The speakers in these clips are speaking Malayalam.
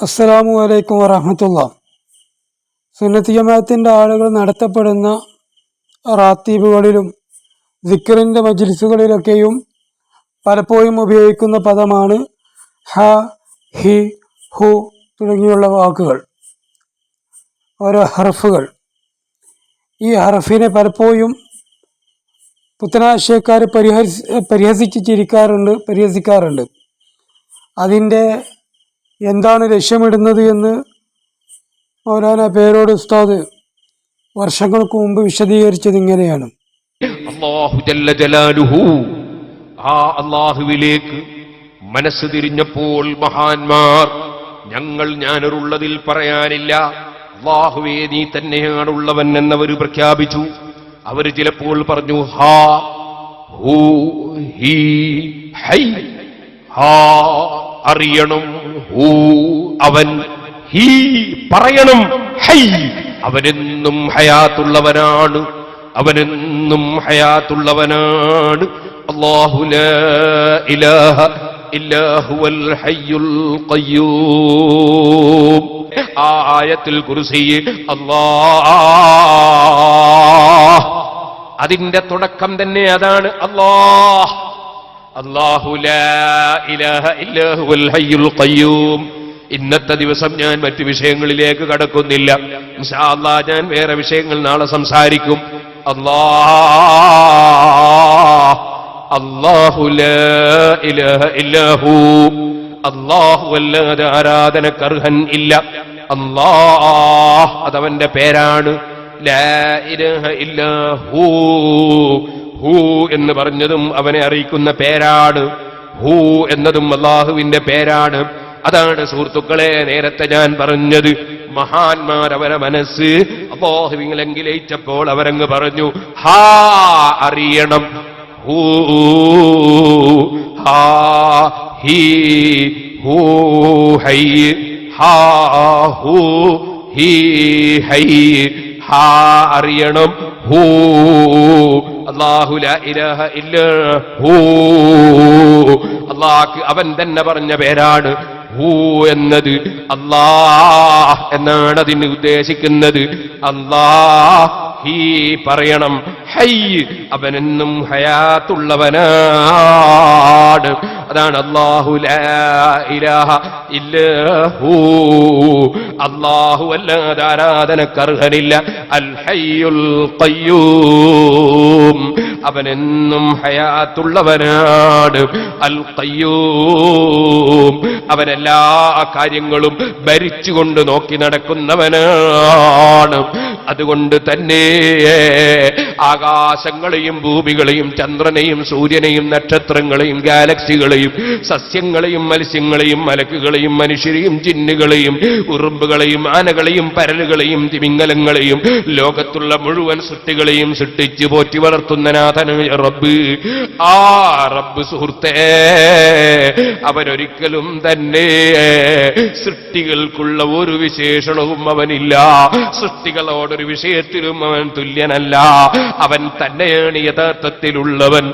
അസ്സലാമു അലൈക്കും വറഹമത്തുള്ള. സുന്നത്തി ജമാഅത്തിന്റെ ആളുകൾ നടത്തപ്പെടുന്ന റാത്തീബുകളിലും ദിക്കറിന്റെ മജ്ലിസുകളിലൊക്കെയും പലപ്പോഴും ഉപയോഗിക്കുന്ന പദമാണ് ഹ ഹി ഹു തുടങ്ങിയുള്ള വാക്കുകൾ ഓരോ ഹർഫുകൾ. ഈ ഹർഫിനെ പലപ്പോഴും പുത്തനാശയക്കാർ പരിഹസി പരിഹസിച്ച് ചിരിക്കാറുണ്ട് പരിഹസിക്കാറുണ്ട്. അതിന്റെ എന്താണ് ലക്ഷ്യമിടുന്നത് എന്ന് മൗലാന പേരോട് ഉസ്താദ് വർഷങ്ങൾക്ക് മുമ്പ് വിശദീകരിച്ചത് ഇങ്ങനെയാണ്. ആ അള്ളാഹുവിലേക്ക് മനസ്സ് തിരിഞ്ഞപ്പോൾ മഹാന്മാർ ഞങ്ങൾ ഞാനൊരുള്ളതിൽ പറയാനില്ല. അള്ളാഹുവേ നീ തന്നെയാണുള്ളവൻ എന്നവർ പ്രഖ്യാപിച്ചു. അവർ ചിലപ്പോൾ പറഞ്ഞു ഹാ ഹൂ ഹീ ഹൈ ഹാ അറിയണം. ഹൂ അവൻ ഹീ പറയണം. ഹൈ അവനെന്നും ഹയാത്തുള്ളവനാണ്. അവനെന്നും ഹയാത്തുള്ളവനാണ്. ആയത്തിൽ കുറിച്ച് അള്ളാ അതിന്റെ തുടക്കം തന്നെ അതാണ്. അല്ലാഹ്. ഇന്നത്തെ ദിവസം ഞാൻ മറ്റു വിഷയങ്ങളിലേക്ക് കടക്കുന്നില്ല. ഞാൻ വേറെ വിഷയങ്ങൾ നാളെ സംസാരിക്കും. അള്ളാഹു ഇലാഹ ഇല്ലാഹു. അല്ലാഹു അല്ലാതെ ആരാധനക്കർഹൻ ഇല്ല. അള്ളാഹ് അതവന്റെ പേരാണ് ലാ ഇലഹ ഇല്ലാഹു. ഹൂ എന്ന് പറഞ്ഞതും അവനെ അറിയിക്കുന്ന പേരാണ്. ഹൂ എന്നതും അള്ളാഹുവിന്റെ പേരാണ്. അതാണ് സുഹൃത്തുക്കളെ നേരത്തെ ഞാൻ പറഞ്ഞത് മഹാന്മാർ അവരെ മനസ്സ് അള്ളാഹുവിങ്ങളെങ്കിലയിച്ചപ്പോൾ അവരങ്ങ് പറഞ്ഞു ഹാ അറിയണം. ഹൂ ഹാ ഹീ ഹൂ ഹൈ ഹാ ഹൂ ഹീ ഹൈ ഹാ അറിയണം. ഹൂ അല്ലാഹു ലാ ഇലാഹ ഇല്ലാ ഹൂ. അള്ളാഹ് അവൻ തന്നെ പറഞ്ഞ പേരാണ് ഹൂ എന്നത്. അല്ലാഹ് എന്നാണ് അതിന് ഉദ്ദേശിക്കുന്നത്. അല്ലാഹ് ഹീ പറയണം. ഹൈ അവനെന്നും ഹയാത്തുള്ളവനാട് അതാണ് അള്ളാഹു അല്ലാഹു അല്ലാതെ ആരാധനക്കർഹനില്ല അൽ ഹയ്യുൽ കയ്യൂം അവനെന്നും ഹയാത്തുള്ളവനാട് അൽ കയ്യൂം അവനെല്ലാ കാര്യങ്ങളും ഭരിച്ചുകൊണ്ട് നോക്കി നടക്കുന്നവനാണ്. അതുകൊണ്ട് തന്നെ ആകാശങ്ങളെയും ഭൂമികളെയും ചന്ദ്രനെയും സൂര്യനെയും നക്ഷത്രങ്ങളെയും ഗാലക്സികളെയും സസ്യങ്ങളെയും മത്സ്യങ്ങളെയും മലക്കുകളെയും മനുഷ്യരെയും ചിന്നുകളെയും ഉറുമ്പുകളെയും ആനകളെയും പരലുകളെയും തിമിംഗലങ്ങളെയും ലോകത്തുള്ള മുഴുവൻ സൃഷ്ടികളെയും സൃഷ്ടിച്ചു പോറ്റി വളർത്തുന്ന നാഥന് റബ്ബ്. ആ റബ്ബ് സുഹൃത്തേ അവനൊരിക്കലും തന്നെ സൃഷ്ടികൾക്കുള്ള ഒരു വിശേഷണവും അവനില്ല. സൃഷ്ടികളോടൊരു വിഷയത്തിലും അവൻ തുല്യനല്ല. അവൻ തന്നെയാണ് യഥാർത്ഥത്തിലുള്ളവൻ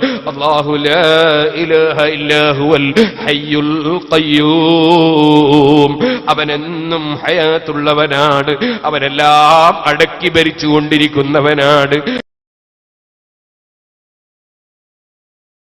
അവനെന്നും ഹയാത്തുള്ളവനാണ്. അവനെല്ലാം അടക്കി ഭരിച്ചുകൊണ്ടിരിക്കുന്നവനാണ്.